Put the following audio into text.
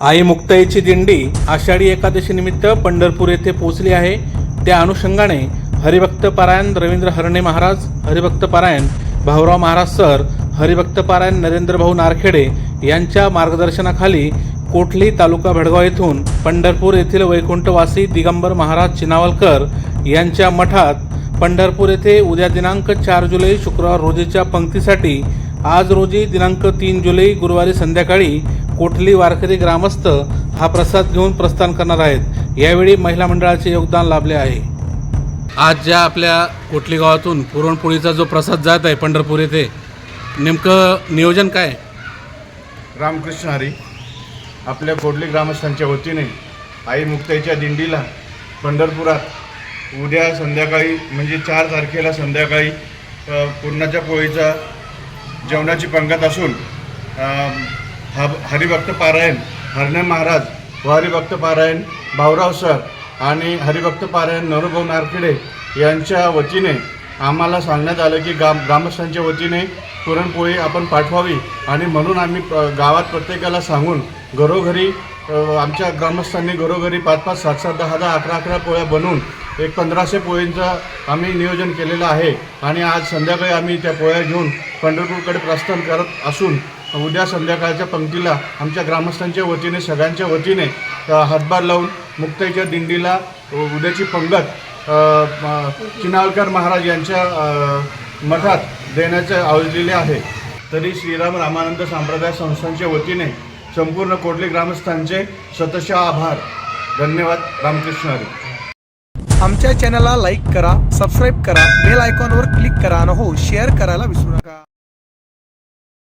आई मुक्ताईची दिंडी आषाढी एकादशी निमित्त पंढरपूर येथे पोहोचली आहे. त्या अनुषंगाने हरिभक्त पारायण रवींद्र हरणे महाराज हरिभक्त पारायण भाऊराव महाराज सर हरिभक्त पारायण नारखेडे यांच्या मार्गदर्शनाखाली कोठली तालुका भडगाव येथून पंढरपूर येथील वैकुंठवासी दिगंबर महाराज चिनावलकर यांच्या मठात पंढरपूर येथे उद्या दिनांक चार जुलै शुक्रवार रोजीच्या पंक्तीसाठी आज रोजी दिनांक तीन जुलै गुरुवारी संध्याकाळी कोठली वारकरी ग्रामस्थ हा प्रसाद घेऊन प्रस्थान करणार आहेत? यावेळी महिला मंडळाचे योगदान लाभले आहे. आज ज्या आपल्या कोटली गावातून पुरणपोळीचा जो प्रसाद जात आहे पंढरपूर येथे नेमकं नियोजन काय? रामकृष्ण हरी आपल्या कोडली ग्रामस्थांच्या वतीने आई मुक्ताईच्या दिंडीला पंढरपुरात उद्या संध्याकाळी म्हणजे चार तारखेला संध्याकाळी अ, पुरणाच्या पोळीचा जेवणाची पंगत असून हा हरिभक्त पारायण हरणे महाराज व हरिभक्त पारायण भाऊराव सर आणि हरिभक्त पारायण नरुभाऊ नारखेडे यांच्या वतीने आम्हाला सांगण्यात आलं की गाम ग्रामस्थांच्या वतीने पुरणपोळी आपण पाठवावी आणि म्हणून आम्ही प- गावात प्रत्येकाला सांगून घरोघरी आमच्या ग्रामस्थांनी घरोघरी पाच पाच सात सात दहा दहा अकरा अकरा पोळ्या बनवून एक पंधराशे पोळींचं आम्ही नियोजन केलेलं आहे आणि आज संध्याकाळी आम्ही त्या पोळ्या घेऊन पंढरपूरकडे प्रस्थान करत असून उद्या संध्याकाळच्या पंक्तीला आमच्या ग्रामस्थांच्या वतीने सगळ्यांच्या वतीने हातभार लावून मुक्ताईच्या दिंडीला उद्याची पंगत चिनालकर चिनाळकर महाराज यांच्या मठात देण्याचे आयोजलेले आहे. तरी श्रीराम रामानंद संप्रदाय संस्थांच्या वतीने संपूर्ण कोटली ग्रामस्थांचे सतशा आभार. धन्यवाद. रामकृष्ण हरी. आमच्या चॅनलला लाईक करा सबस्क्राईब करा बेल आयकॉनवर क्लिक करा आणि हो शेअर करायला विसरू नका.